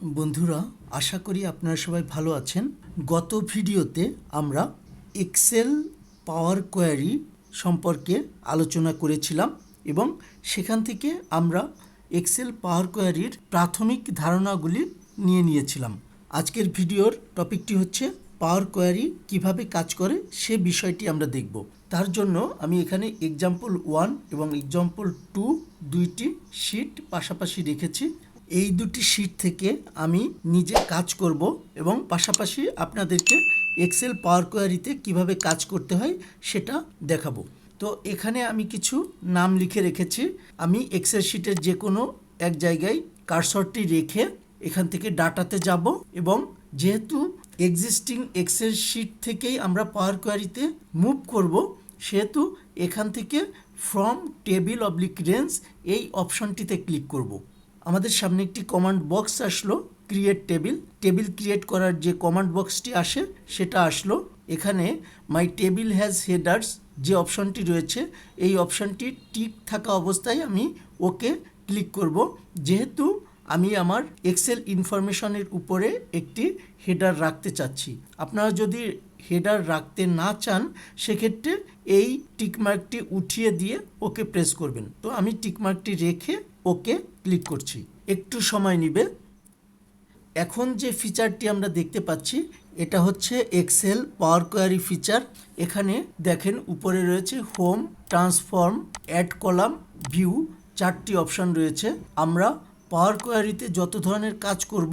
বন্ধুরা, আশা করি আপনারা সবাই ভালো আছেন। গত ভিডিওতে আমরা এক্সেল পাওয়ার কোয়ারি সম্পর্কে আলোচনা করেছিলাম এবং সেখান থেকে আমরা এক্সেল পাওয়ার কোয়ারির প্রাথমিক ধারণাগুলি নিয়ে নিয়েছিলাম। আজকের ভিডিওর টপিকটি হচ্ছে পাওয়ার কোয়ারি কীভাবে কাজ করে সে বিষয়টি আমরা দেখব। তার জন্য আমি এখানে এক্সাম্পল ওয়ান এবং এক্সাম্পল টু দুইটি শিট পাশাপাশি রেখেছি। এই দুটি শিট থেকে আমি নিজে কাজ করব এবং পাশাপাশি আপনাদেরকে এক্সেল পাওয়ার কোয়ারিতে কীভাবে কাজ করতে হয় সেটা দেখাবো। তো এখানে আমি কিছু নাম লিখে রেখেছি। আমি এক্সেল শিটের যে কোনো এক জায়গায় কারসরটি রেখে এখান থেকে ডাটাতে যাব এবং যেহেতু এক্সিস্টিং এক্সেল শিট থেকেই আমরা পাওয়ার কোয়ারিতে মুভ করব, সেহেতু এখান থেকে ফ্রম টেবিল অবলিক রেঞ্জ এই অপশনটিতে ক্লিক করব। আমাদের সামনে একটি কমান্ড বক্স আসলো ক্রিয়েট টেবিল টেবিল ক্রিয়েট করার যে কমান্ড বক্সটি আসে, সেটা আসলো। এখানে মাই টেবিল হ্যাজ হেডার্স যে অপশনটি রয়েছে, এই অপশনটি টিক থাকা অবস্থায় আমি ওকে ক্লিক করব। যেহেতু আমি আমার এক্সেল ইনফরমেশনের উপরে একটি হেডার রাখতে চাচ্ছি। আপনারা যদি হেডার রাখতে না চান, সেক্ষেত্রে এই টিকমার্কটি উঠিয়ে দিয়ে ওকে প্রেস করবেন। তো আমি টিকমার্কটি রেখে ওকে ক্লিক করছি। একটু সময় নেবে। এখন যে ফিচারটি আমরা দেখতে পাচ্ছি, এটা হচ্ছে এক্সেল পাওয়ার কোয়ারি ফিচার এখানে দেখেন, উপরে রয়েছে home transform add column view চারটি অপশন রয়েছে। আমরা পাওয়ার কোয়ারিতে যত ধরনের কাজ করব,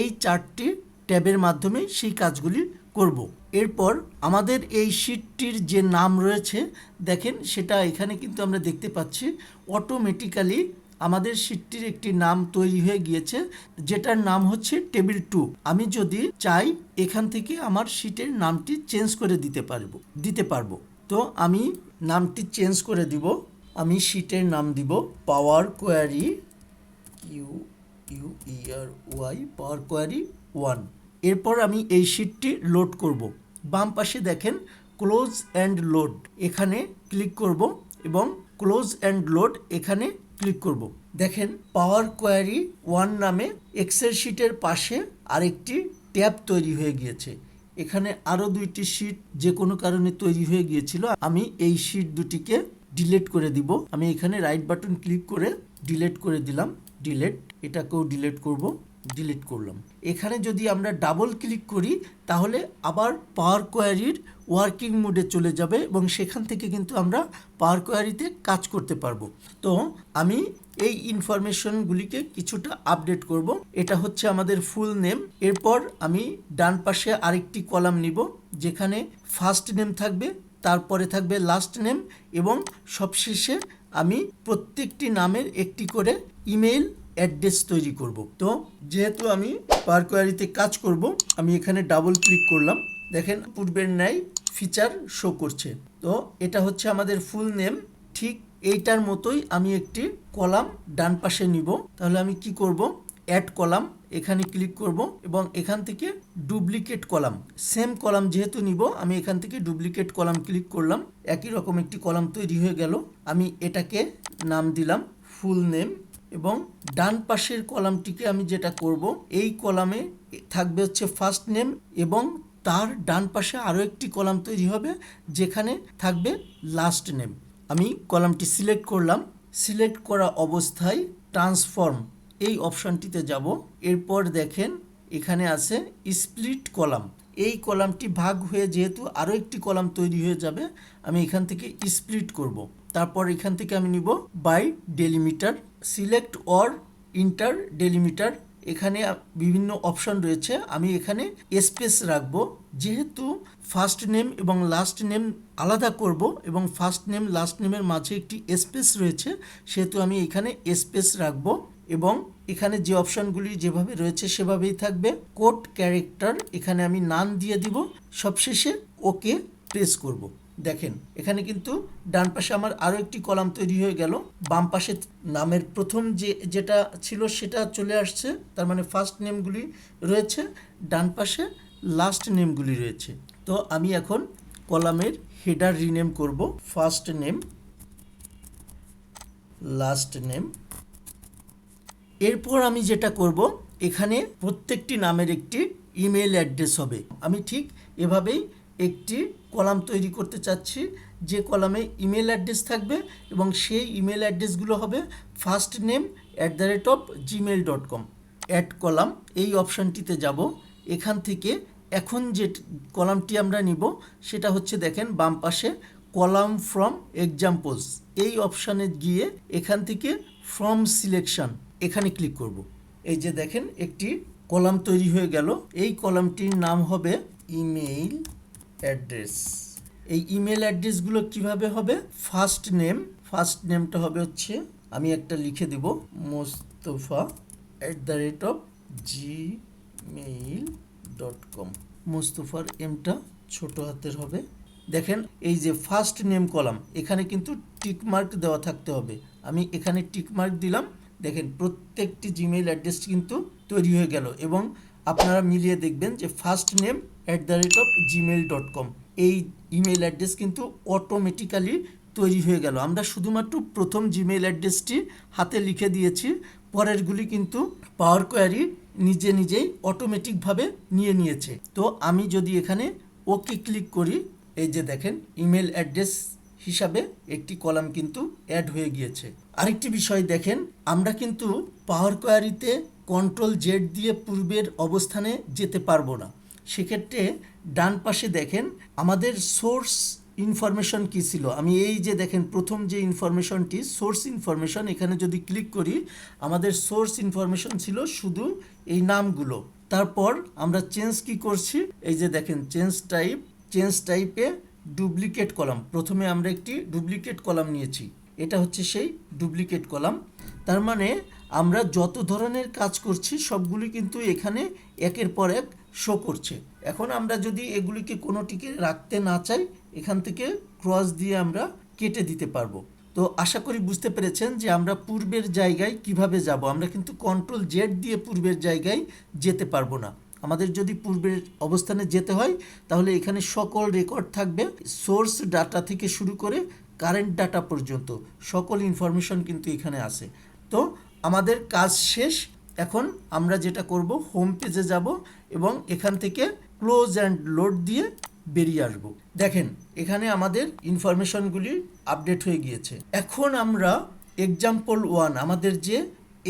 এই চারটি ট্যাবের মাধ্যমে সেই কাজগুলি করব। এরপর আমাদের এই শিটটির যে নাম রয়েছে, দেখেন, সেটা এখানে কিন্তু আমরা দেখতে পাচ্ছি। অটোমেটিক্যালি আমাদের শিটটির একটি নাম তৈরি হয়ে গিয়েছে, যেটার নাম হচ্ছে টেবিল টু। আমি যদি চাই এখান থেকে আমার শিটের নামটি চেঞ্জ করে দিতে পারব দিতে পারব। তো আমি নামটি চেঞ্জ করে দিব, আমি শিটের নাম দিব power query U U E R Y, power query, one. এরপর আমি এই শিটটি লোড করব। বাম পাশে দেখেন, ক্লোজ অ্যান্ড লোড। এখানে ক্লিক করব এবং ক্লোজ অ্যান্ড লোড এখানে ক্লিক করব। দেখেন পাওয়ার কোয়ারি ওয়ান নামে এক্সেল শিটের পাশে আরেকটি ট্যাব তৈরি হয়ে গিয়েছে। এখানে আরও দুইটি শিট যে কোনো কারণে তৈরি হয়ে গিয়েছিল, আমি এই শিট দুটিকে ডিলেট করে দিব। আমি এখানে রাইট বাটন ক্লিক করে ডিলেট করে দিলাম। ডিলেট এটাকেও ডিলেট করব। ডিলিট করলাম। এখানে যদি আমরা ডাবল ক্লিক করি, তাহলে আবার পাওয়ার কোয়ারির ওয়ার্কিং মোডে চলে যাবে এবং সেখান থেকে কিন্তু আমরা পাওয়ার কোয়ারিতে কাজ করতে পারব। তো আমি এই ইনফরমেশনগুলিকে কিছুটা আপডেট করব। এটা হচ্ছে আমাদের ফুল নেম এরপর আমি ডান পাশে আরেকটি কলাম নিব, যেখানে ফার্স্ট নেম থাকবে, তারপরে থাকবে লাস্ট নেম এবং সবশেষে আমি প্রত্যেকটি নামের একটি করে ইমেল অ্যাড্রেস তৈরি করব। তো যেহেতু আমি পাওয়ার কোয়ারিতে কাজ করব, আমি এখানে ডাবল ক্লিক করলাম। দেখেন, পূর্বের ন্যায় ফিচার শো করছে। তো এটা হচ্ছে আমাদের ফুল নেম ঠিক এইটার মতোই আমি একটি কলাম ডান পাশে নিব। তাহলে আমি কি করব? অ্যাড কলাম, এখানে ক্লিক করব এবং এখান থেকে ডুপ্লিকেট কলাম। সেম কলাম যেহেতু নিব, আমি এখান থেকে ডুপ্লিকেট কলাম ক্লিক করলাম। একই রকম একটি কলাম তৈরি হয়ে গেল। আমি এটাকে নাম দিলাম ফুল নেম এবং ডান পাশের কলামটিকে আমি যেটা করব, এই কলামে থাকবে হচ্ছে ফার্স্ট নেম এবং তার ডান পাশে আরও একটি কলাম তৈরি হবে, যেখানে থাকবে লাস্ট নেম আমি কলামটি সিলেক্ট করলাম সিলেক্ট করা অবস্থায় ট্রান্সফর্ম এই অপশনটিতে যাব। এরপর দেখেন, এখানে আছে স্প্লিট কলাম। এই কলামটি ভাগ হয়ে যেহেতু আরও একটি কলাম তৈরি হয়ে যাবে, আমি এখান থেকে স্প্লিট করব। তারপর এখান থেকে আমি নিব by delimiter, select or enter delimiter. এখানে বিভিন্ন অপশন রয়েছে, আমি এখানে স্পেস রাখব। যেহেতু ফার্স্ট নেম এবং লাস্ট নেম আলাদা করব এবং ফার্স্ট নেম, লাস্ট নেমের মাঝে একটি স্পেস রয়েছে, সেহেতু আমি এখানে স্পেস রাখব এবং এখানে যে অপশনগুলি যেভাবে রয়েছে সেভাবেই থাকবে। কোড ক্যারেক্টার, এখানে আমি নান দিয়ে দিব। সবশেষে ওকে প্রেস করব। দেখেন, এখানে কিন্তু ডান পাশে আমার আরও একটি কলাম তৈরি হয়ে গেল। বাম পাশে নামের প্রথম যে, যেটা ছিল সেটা চলে আসছে। তার মানে ফার্স্ট নেমগুলি রয়েছে, ডান পাশে লাস্ট নেমগুলি রয়েছে। তো আমি এখন কলামের হেডার রিনেম করব। ফার্স্ট নেম লাস্ট নেম এরপর আমি যেটা করব, এখানে প্রত্যেকটি নামের একটি ইমেল অ্যাড্রেস হবে। আমি ঠিক এভাবেই একটি কলাম তৈরি করতে চাচ্ছি। যে কলামে ইমেল অ্যাড্রেস থাকবে এবং সেই ইমেল অ্যাড্রেসগুলো হবে first name at the rate of Gmail dot com add column, এই অপশানটিতে যাব। এখান থেকে এখন যে কলামটি আমরা নিব, সেটা হচ্ছে দেখেন বাম পাশে কলাম ফ্রম এক্সাম্পলস এই অপশানে গিয়ে এখান থেকে ফ্রম সিলেকশন এখানে ক্লিক করব। এই যে দেখেন একটি কলাম তৈরি হয়ে গেল। এই কলামটির নাম হবে ইমেইল অ্যাড্রেস এই ইমেল অ্যাড্রেসগুলো কীভাবে হবে? ফার্স্ট নেম ফার্স্ট নেমটা হবে হচ্ছে, আমি একটা লিখে দেব, Mostafa at the rate of Gmail dot com মোস্তফার এমটা ছোট হাতের হবে। দেখেন, এই যে ফার্স্ট নেম কলাম এখানে কিন্তু টিকমার্ক দেওয়া থাকতে হবে। আমি এখানে টিকমার্ক দিলাম। দেখেন, প্রত্যেকটি জিমেইল অ্যাড্রেস কিন্তু তৈরি হয়ে গেল এবং আপনারা মিলিয়ে দেখবেন যে first name at the rate of Gmail dot com এই ইমেল অ্যাড্রেস কিন্তু অটোমেটিক্যালি তৈরি হয়ে গেল। আমরা শুধুমাত্র প্রথম জিমেইল অ্যাড্রেসটি হাতে লিখে দিয়েছি, পরেরগুলি কিন্তু পাওয়ার কোয়ারি নিজে নিজেই অটোমেটিকভাবে নিয়ে নিয়েছে। তো আমি যদি এখানে ওকে ক্লিক করি, এই যে দেখেন ইমেল অ্যাড্রেস হিসাবে একটি কলাম কিন্তু অ্যাড হয়ে গিয়েছে। আরেকটি বিষয় দেখেন, আমরা কিন্তু পাওয়ার কোয়ারিতে কন্ট্রোল জেড দিয়ে পূর্বের অবস্থানে যেতে পারব না। সেক্ষেত্রে ডান পাশে দেখেন আমাদের সোর্স ইনফরমেশন কী ছিল? আমি এই যে দেখেন প্রথম যে ইনফরমেশনটি সোর্স ইনফরমেশন এখানে যদি ক্লিক করি, আমাদের সোর্স ইনফরমেশন ছিল শুধু এই নামগুলো। তারপর আমরা চেঞ্জ কি করছি? এই যে দেখেন চেঞ্জ টাইপ চেঞ্জ টাইপে ডুপ্লিকেট কলাম প্রথমে আমরা একটি ডুপ্লিকেট কলাম নিয়েছি। এটা হচ্ছে সেই ডুপ্লিকেট কলাম তার মানে আমরা যত ধরনের কাজ করছি, সবগুলি কিন্তু এখানে একের পর এক শো করছে। এখন আমরা যদি এগুলিকে কোনোটিকে রাখতে না চাই, এখান থেকে ক্রস দিয়ে আমরা কেটে দিতে পারব। তো আশা করি বুঝতে পেরেছেন যে আমরা পূর্বের জায়গায় কীভাবে যাব। আমরা কিন্তু কন্ট্রোল জেড দিয়ে পূর্বের জায়গায় যেতে পারব না। আমাদের যদি পূর্বের অবস্থানে যেতে হয়, তাহলে এখানে সকল রেকর্ড থাকবে সোর্স ডাটা থেকে শুরু করে কারেন্ট ডাটা পর্যন্ত। সকল ইনফরমেশন কিন্তু এখানে আছে। তো আমাদের কাজ শেষ। এখন আমরা যেটা করব হোম পেজে যাব এবং এখান থেকে ক্লোজ অ্যান্ড লোড দিয়ে বেরিয়ে আসব। দেখেন, এখানে আমাদের ইনফরমেশনগুলি আপডেট হয়ে গিয়েছে। এখন আমরা এক্সাম্পল ওয়ান আমাদের যে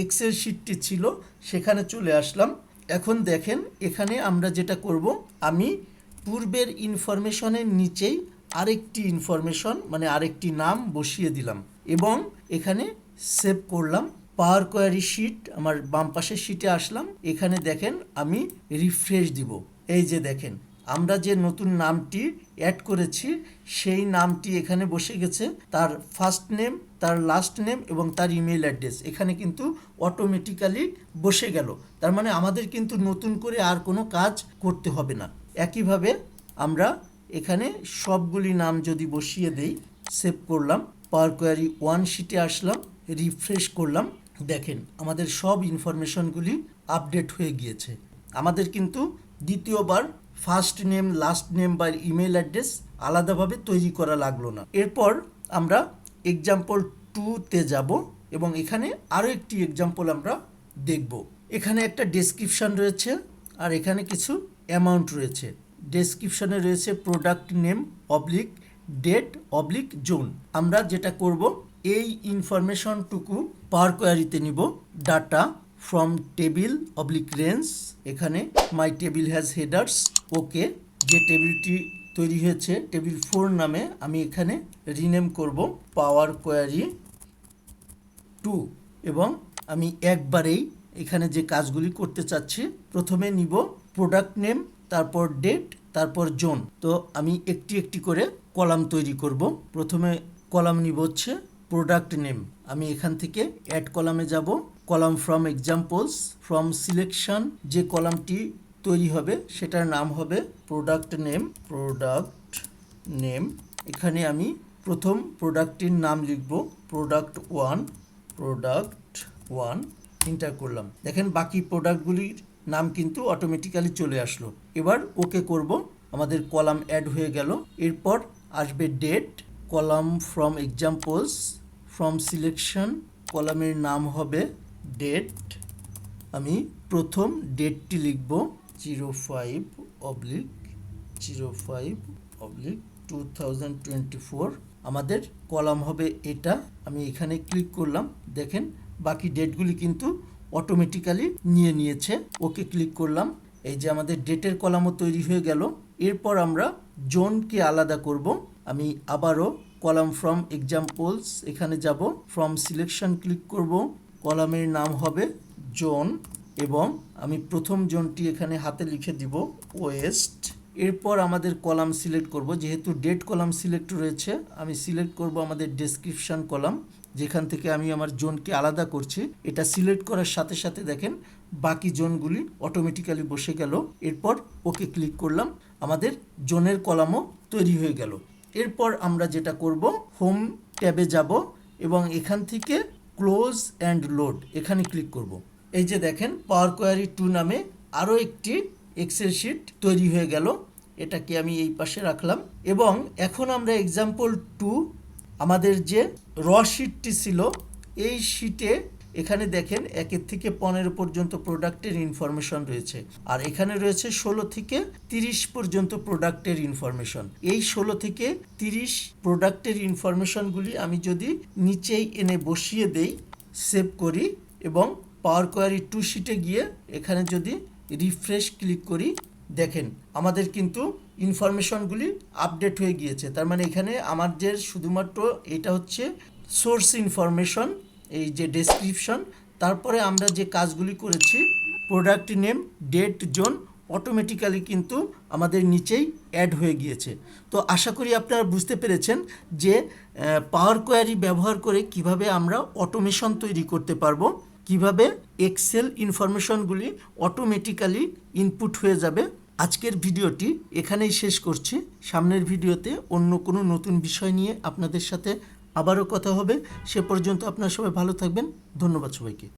এক্সেল শিটটি ছিল, সেখানে চলে আসলাম। এখন দেখেন, এখানে আমরা যেটা করব, আমি পূর্বের ইনফরমেশনের নিচেই আরেকটি ইনফরমেশন মানে আরেকটি নাম বসিয়ে দিলাম এবং এখানে সেভ করলাম। পাওয়ার কোয়ারি শিট আমার বাম পাশের শিটে আসলাম। এখানে দেখেন আমি রিফ্রেশ দিব। এই যে দেখেন, আমরা যে নতুন নামটি অ্যাড করেছি, সেই নামটি এখানে বসে গেছে। তার ফার্স্ট নেম তার লাস্ট নেম এবং তার ইমেল অ্যাড্রেস এখানে কিন্তু অটোমেটিক্যালি বসে গেল। তার মানে আমাদের কিন্তু নতুন করে আর কোনো কাজ করতে হবে না। একইভাবে আমরা এখানে সবগুলি নাম যদি বসিয়ে দেই সেভ করলাম পাওয়ার কোয়ারি ওয়ান শিটে আসলাম রিফ্রেশ করলাম। দেখেন, আমাদের সব ইনফরমেশনগুলি আপডেট হয়ে গিয়েছে। আমাদের কিন্তু দ্বিতীয়বার ফার্স্ট নেম লাস্ট নেম বা ইমেল অ্যাড্রেস আলাদাভাবে তৈরি করা লাগল না। এরপর আমরা এক্সাম্পল টুতে যাব এবং এখানে আরও একটি এক্সাম্পল আমরা দেখব। এখানে একটা ডেসক্রিপশন রয়েছে আর এখানে কিছু অ্যামাউন্ট রয়েছে। ডেসক্রিপশনে রয়েছে product name oblique date oblique zone আমরা যেটা করব এই ইনফরমেশনটুকু পাওয়ার কোয়ারিতে নিব। Data from table oblique range এখানে my table has headers okay যে টেবিলটি তৈরি হয়েছে টেবিল ফোর নামে আমি এখানে রিনেম করব পাওয়ার কোয়ারি টু এবং আমি একবারেই এখানে যে কাজগুলি করতে চাচ্ছি, প্রথমে নিব প্রোডাক্ট নেম তারপর ডেট তারপর জোন তো আমি একটি একটি করে কলাম তৈরি করব। প্রথমে কলাম নিব হচ্ছে প্রোডাক্ট নেম আমি এখান থেকে অ্যাড কলামে যাব। Column from examples from selection যে কলামটি তৈরি হবে, সেটার নাম হবে প্রোডাক্ট নেম প্রোডাক্ট নেম এখানে আমি প্রথম প্রোডাক্টটির নাম লিখব product one product one enter করলাম। দেখেন, বাকি প্রোডাক্টগুলির নাম কিন্তু অটোমেটিক্যালি চলে আসলো। এবার ওকে করব, আমাদের কলাম অ্যাড হয়ে গেল। এরপর আসবে date column from examples from selection কলামের নাম হবে ডেট আমি প্রথম ডেটটি লিখব zero five oblique zero five oblique two thousand twenty four আমাদের কলাম হবে এটা, আমি এখানে ক্লিক করলাম, দেখেন বাকি ডেটগুলি কিন্তু অটোমেটিক্যালি নিয়ে নিয়েছে, ওকে ক্লিক করলাম, এই যে আমাদের ডেটের কলামও তৈরি হয়ে গেল। এরপর আমরা জোনকে আলাদা করব আমি আবারও কলাম ফ্রম এক্সাম্পলস এখানে যাব ফ্রম সিলেকশন ক্লিক করব, কলামের নাম হবে জোন, এবং আমি প্রথম জোনটি এখানে হাতে লিখে দিব ওয়েস্ট। এরপর আমাদের কলাম সিলেক্ট করব, যেহেতু ডেট কলাম সিলেক্ট রয়েছে, আমি সিলেক্ট করব আমাদের ডেসক্রিপশন কলাম, যেখান থেকে আমি আমার জোনকে আলাদা করছি। এটা সিলেক্ট করার সাথে সাথে দেখেন, বাকি জোনগুলি অটোমেটিক্যালি বসে গেল। এরপর ওকে ক্লিক করলাম, আমাদের জোনের কলামও তৈরি হয়ে গেল। এরপর আমরা যেটা করব হোম ট্যাবে যাব এবং এখান থেকে ক্লোজ অ্যান্ড লোড এখানে ক্লিক করব। এই যে দেখেন পাওয়ার কোয়ারি টু নামে আরও একটি এক্সেল শিট তৈরি হয়ে গেল। এটাকে আমি এই পাশে রাখলাম এবং এখন আমরা এক্সাম্পল টু আমাদের যে র শিটটি ছিল, এই শিটে এখানে দেখেন একের থেকে পনেরো পর্যন্ত প্রোডাক্টের ইনফরমেশন রয়েছে। আর এখানে রয়েছে ষোলো থেকে তিরিশ পর্যন্ত প্রোডাক্টের ইনফরমেশন এই ষোলো থেকে তিরিশ প্রোডাক্টের ইনফরমেশনগুলি আমি যদি নিচেই এনে বসিয়ে দেই সেভ করি এবং পাওয়ার কোয়ারি টু শিটে গিয়ে এখানে যদি রিফ্রেশ ক্লিক করি, দেখেন আমাদের কিন্তু ইনফরমেশনগুলি আপডেট হয়ে গিয়েছে। তার মানে এখানে আমার যে শুধুমাত্র এটা হচ্ছে সোর্স ইনফরমেশন এই যে ডেসক্রিপশন তারপরে আমরা যে কাজগুলি করেছি product name date zone automatically কিন্তু আমাদের নিচেই অ্যাড হয়ে গিয়েছে। তো আশা করি আপনারা বুঝতে পেরেছেন যে পাওয়ার কোয়ারি ব্যবহার করে কীভাবে আমরা অটোমেশন তৈরি করতে পারব, কীভাবে এক্সেল ইনফরমেশনগুলি অটোমেটিক্যালি ইনপুট হয়ে যাবে। আজকের ভিডিওটি এখানেই শেষ করছি। সামনের ভিডিওতে অন্য কোনো নতুন বিষয় নিয়ে আপনাদের সাথে আবারও কথা হবে। সে পর্যন্ত আপনার সবাই ভালো থাকবেন। ধন্যবাদ সবাইকে।